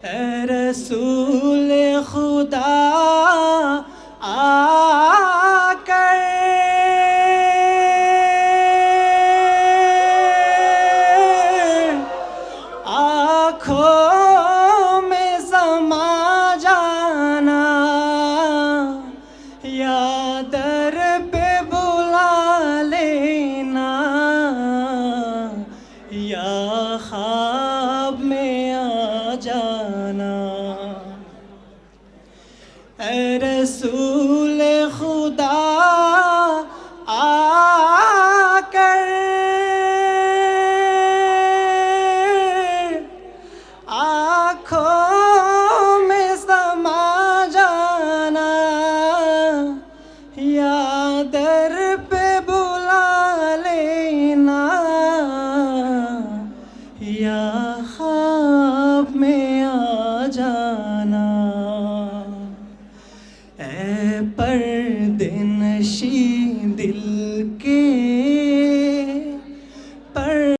रसूल खुदा, आकर। आँखों में समा जाना या दर पे बुला लेना। या ख्वाब में आ जाना ए रसूल खुदा आकर आँखों में समा जाना या दर पे बुला लेना या ख्वाब ए पर्दे नशी दिल के